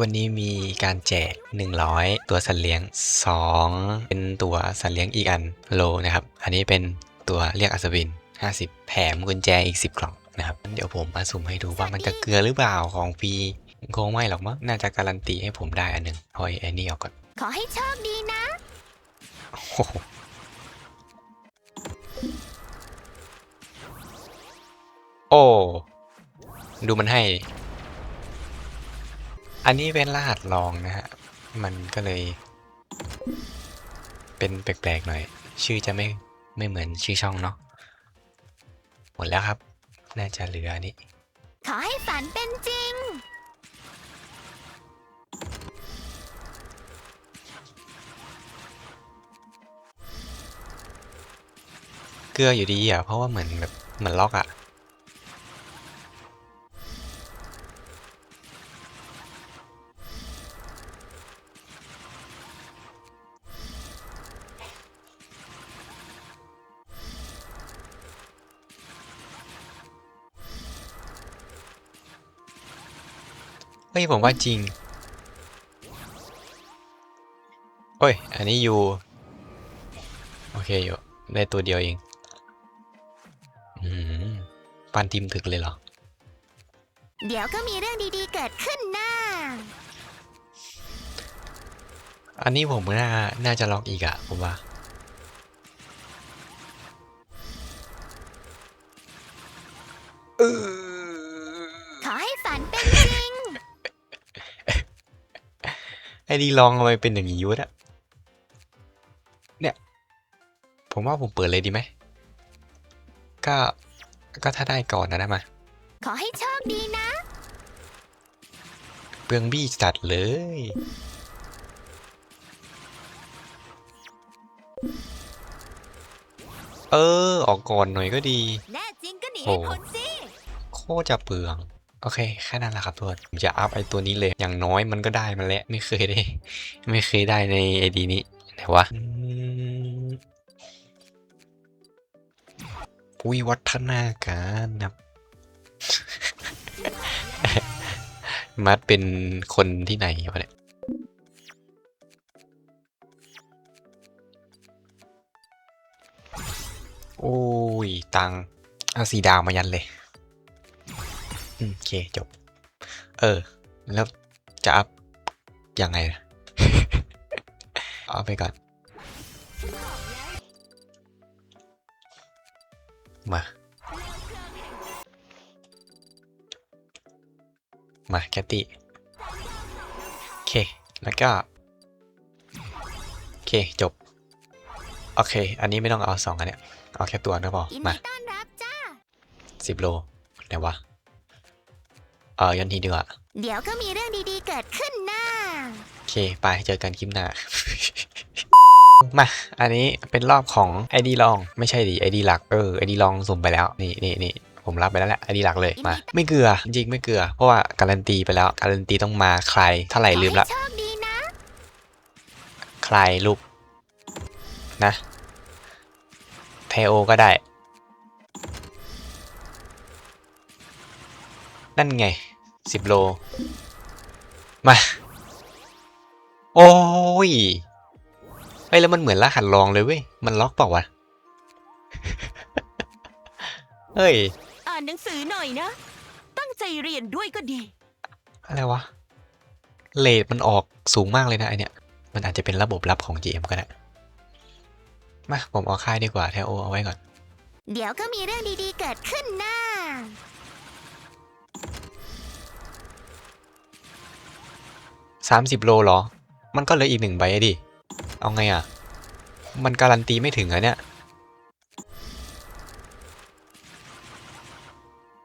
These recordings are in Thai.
วันนี้มีการแจก 100 ตัวสัตว์เลี้ยง 2 เป็นตัวสัตว์เลี้ยงอีกอันโลนะครับ อันนี้เป็นตัวเรียกอัศวิน 50 แถมกุญแจอีก 10 กล่องนะครับ เดี๋ยวผมมาสุ่มให้ดูว่ามันจะเกลือหรือเปล่าของฟรีคงไม่หรอกมั้งน่าจะการันตีให้ผมได้อันหนึ่งเอาไอ้ไอ้นี่ออกก่อน ขอให้โชคดีนะ โอ้โหโอ้ ดูมันให้ อันนี้เป็นรหัสลองนะฮะ มันก็เลย เป็นแปลกๆหน่อย ชื่อจะไม่ไม่เหมือนชื่อช่องเนาะ หมดแล้วครับ น่าจะเหลืออันนี้ขอให้ฝันเป็นจริง เกลืออยู่ดีอะ เพราะว่าเหมือนแบบเหมือนล็อกอะ เฮ้ยผมว่าจริงโอ้ย อันนี้อยู่ โอเคอยู่ได้ตัวเดียวเองอืมปันทีมถึกเลยเหรอ เดี๋ยวก็มีเรื่องดีๆเกิดขึ้นนะอันนี้ผมน่า น่าจะล็อกอีกอะผมว่าเออ อ้ดีลองทำไมเป็นอย่างนี้วะเนี่ยเนี่ย ผมว่าผมเปิดเลยดีไหม ก็ ก็ถ้าได้ก่อนนะนะมา ขอให้โชคดีนะ เปลืองบี้จัดเลย เออ ออกก่อนหน่อยก็ดี แน่จริงก็หนีโอ้ให้พ้นสิ โคตรจะเปลือง โอเค แค่นั้นแหละครับทุกคนผมจะอัพไอตัวนี้เลย อย่างน้อยมันก็ได้มาแล้ว ไม่เคยได้ ไม่เคยได้ในไอดีนี้ไหนวะอืมวิวัฒนาการนะมัดเป็นคนที่ไหนวะเนี่ยโอ้ย ตังเอาสีดาวมายันเลย โอเคจบ เออ แล้วจะอัพยังไง เอาไปก่อน มา มาแคตตี้โอเค แล้วก็ โอเค จบ โอเค อันนี้ไม่ต้องเอาสองอันเนี้ย เอาแค่ตัวก็พอยินมาดีต้อนรับจ้าสิบโล ไหนวะ เออยันทีดีกว่าเดี๋ยวก็มีเรื่องดีๆเกิดขึ้นนะโอเค ไปเจอกันคลิปหน้า มา อันนี้เป็นรอบของ ID ลอง ไม่ใช่ดิ ID หลัก เออ ID ลองสุ่มไปแล้ว นี่นี่นี่ผมรับไปแล้วแหละ ID หลักเลยมา ไม่เกลือจริงๆไม่เกลือ เพราะว่าการันตีไปแล้ว การันตีต้องมาใครเท่าไหร่ลืมละขอให้โชคดีนะ ใครลูกนะเทโอก็ได้ นั่นไงสิบโล มา โอ้ยเฮ้ยแล้วมันเหมือนรหัสลองเลยเว้ย มันล็อกเปล่าวะ เฮ้ย อ่านหนังสือหน่อยนะ ตั้งใจเรียนด้วยก็ดี อะไรวะ เลทมันออกสูงมากเลยนะไอเนี้ย มันอาจจะเป็นระบบลับของ GM ก็ได้ มา ผมเอาค่ายดีกว่าแทโอเอาไว้ก่อน เดี๋ยวก็มีเรื่องดีๆเกิดขึ้นนะ สามสิบโลเหรอ มันก็เหลืออีกหนึ่งใบอะดิ เอาไงอะ มันการันตีไม่ถึงอะเนี่ย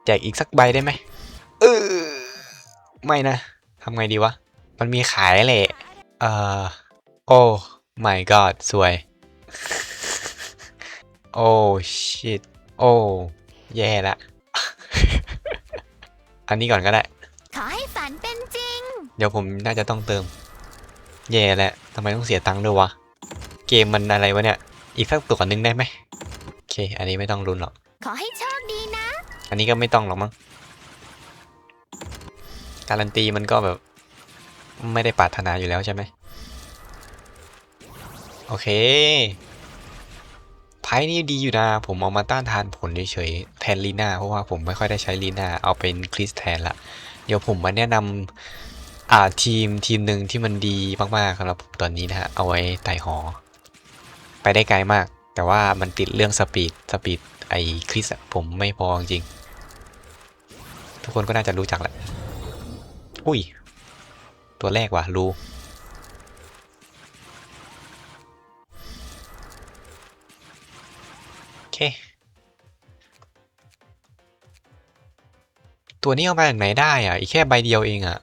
แจกอีกสักใบได้ไหมเออไม่นะทำไงดีวะ มันมีขายแหละ เอ่อ โอ้ my god สวย โอ้ shit โอ้ แย่ละ อันนี้ก่อนก็ได้ ขอให้ฝันเป็นจริง เดี๋ยวผมน่าจะต้องเติม แย่แล้วทำไมต้องเสียตังค์ด้วยวะ เกมมันอะไรวะเนี่ย อีกสักตัวหนึ่งได้ไหมโอเค อันนี้ไม่ต้องรุนหรอก ขอให้โชคดีนะ อันนี้ก็ไม่ต้องหรอกมั้ง การันตีมันก็แบบ ไม่ได้ปรารถนาอยู่แล้วใช่ไหม โอเคไพ่นี่ดีอยู่นะ ผมเอามาต้านทานผลเฉยๆแทนลีน่าเพราะว่าผมไม่ค่อยได้ใช้ลีน่าเอาเป็นคริสแทนละ เดี๋ยวผมมาแนะนำ อ่าทีมทีมหนึ่งที่มันดีมากๆสำหรับผมตอนนี้นะฮะเอาไว้ไต่หอ ไปได้ไกลมาก แต่ว่ามันติดเรื่องสปีดสปีดไอคริสผมไม่พอจริง ทุกคนก็น่าจะรู้จักแหละอุ้ย ตัวแรกว่ะรูโอเค ตัวนี้เอามาจากไหนได้อะ อีกแค่ใบเดียวเองอะ